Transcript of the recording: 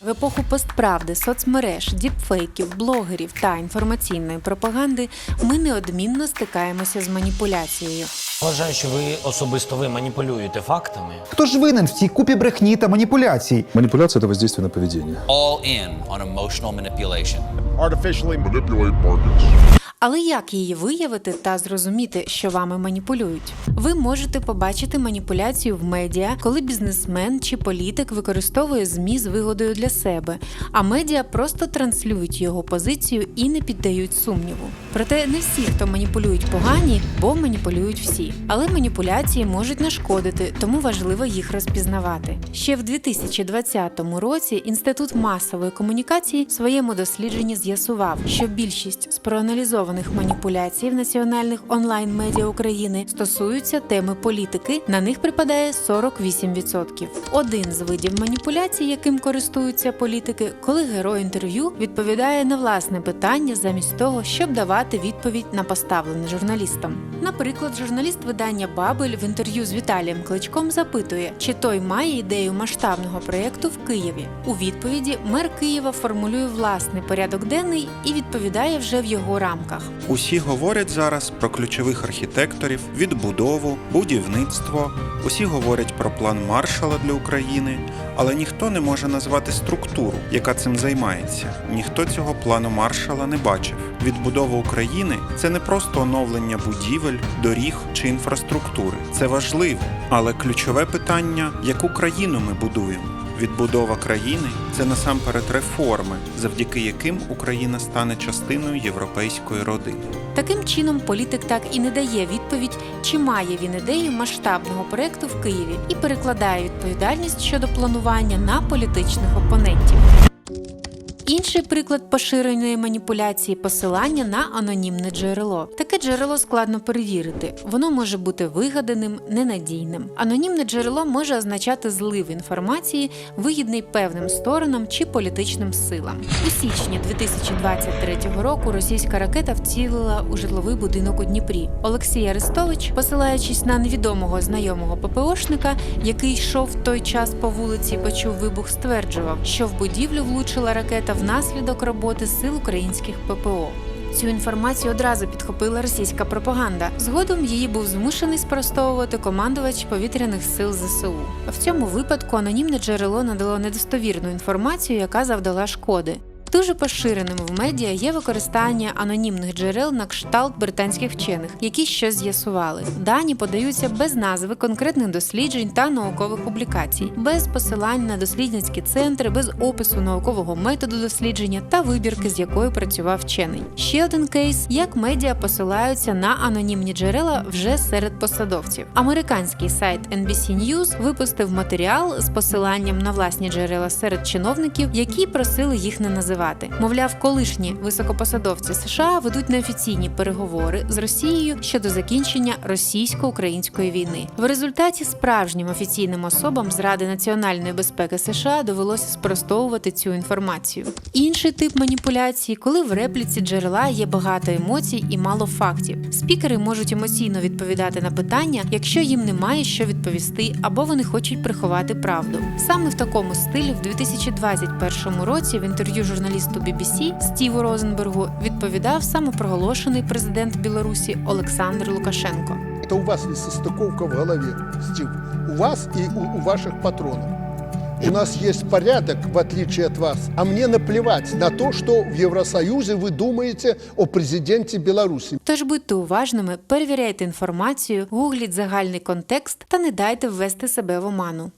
В епоху постправди, соцмереж, діпфейків, блогерів та інформаційної пропаганди ми неодмінно стикаємося з маніпуляцією. Вважаю, що ви особисто ви маніпулюєте фактами. Хто ж винен в цій купі брехні та маніпуляцій? Маніпуляція – это воздействие на поведіння. all in on emotional manipulation. artificially manipulate markets. Але як її виявити та зрозуміти, що вами маніпулюють? Ви можете побачити маніпуляцію в медіа, коли бізнесмен чи політик використовує ЗМІ з вигодою для себе, а медіа просто транслюють його позицію і не піддають сумніву. Проте не всі, хто маніпулюють, погані, бо маніпулюють всі. Але маніпуляції можуть нашкодити, тому важливо їх розпізнавати. Ще в 2020 році Інститут масової комунікації в своєму дослідженні з'ясував, що більшість з проаналізованих маніпуляцій в національних онлайн-медіа України стосуються теми політики. На них припадає 48%. Один з видів маніпуляцій, яким користуються політики, коли герой інтерв'ю відповідає на власне питання замість того, щоб давати відповідь на поставлене журналістам. Наприклад, журналіст видання Бабель в інтерв'ю з Віталієм Кличком запитує, чи той має ідею масштабного проєкту в Києві. У відповіді мер Києва формулює власний порядок денний і відповідає вже в його рамках. Усі говорять зараз про ключових архітекторів, відбудову, будівництво. Усі говорять про план Маршала для України, але ніхто не може назвати структуру, яка цим займається. Ніхто цього плану Маршала не бачив. Відбудова України це не просто оновлення будівель, доріг чи інфраструктури. Це важливо, але ключове питання: яку країну ми будуємо? Відбудова країни це насамперед реформи, завдяки яким Україна стане частиною європейської родини. Таким чином, політик так і не дає відповідь, чи має він ідею масштабного проекту в Києві, і перекладає відповідальність щодо планування на політичних опонентів. Інший приклад поширеної маніпуляції посилання на анонімне джерело. Таке джерело складно перевірити. Воно може бути вигаданим, ненадійним. Анонімне джерело може означати злив інформації, вигідний певним сторонам чи політичним силам. У січні 2023 року російська ракета вцілила у житловий будинок у Дніпрі. Олексій Арестович, посилаючись на невідомого знайомого ППОшника, який йшов в той час по вулиці, почув вибух, стверджував, що в будівлю влучила ракета внаслідок роботи сил українських ППО. Цю інформацію одразу підхопила російська пропаганда. Згодом її був змушений спростовувати командувач повітряних сил ЗСУ. В цьому випадку анонімне джерело надало недостовірну інформацію, яка завдала шкоди. Дуже поширеним в медіа є використання анонімних джерел на кшталт британських вчених, які щось з'ясували. Дані подаються без назви конкретних досліджень та наукових публікацій, без посилань на дослідницькі центри, без опису наукового методу дослідження та вибірки, з якою працював вчений. Ще один кейс, як медіа посилаються на анонімні джерела вже серед посадовців. Американський сайт NBC News випустив матеріал з посиланням на власні джерела серед чиновників, які просили їх не називати. Мовляв, колишні високопосадовці США ведуть неофіційні переговори з Росією щодо закінчення російсько-української війни. В результаті справжнім офіційним особам з Ради національної безпеки США довелося спростовувати цю інформацію. Інший тип маніпуляції, коли в репліці джерела є багато емоцій і мало фактів. Спікери можуть емоційно відповідати на питання, якщо їм немає що відповісти, або вони хочуть приховати правду. Саме в такому стилі в 2021 році в інтерв'ю журналісту BBC Стіву Розенбергу відповідав самопроголошений президент Білорусі Олександр Лукашенко. Это у вас несостыковка в голове, Стив. У вас и у, у ваших патронов. У нас есть порядок, в отличие от вас. А мне наплевать на то, что в Евросоюзе вы думаете о президенте Беларуси. Тож будьте уважними, перевіряйте інформацію, гугліть загальний контекст та не дайте ввести себе в оману.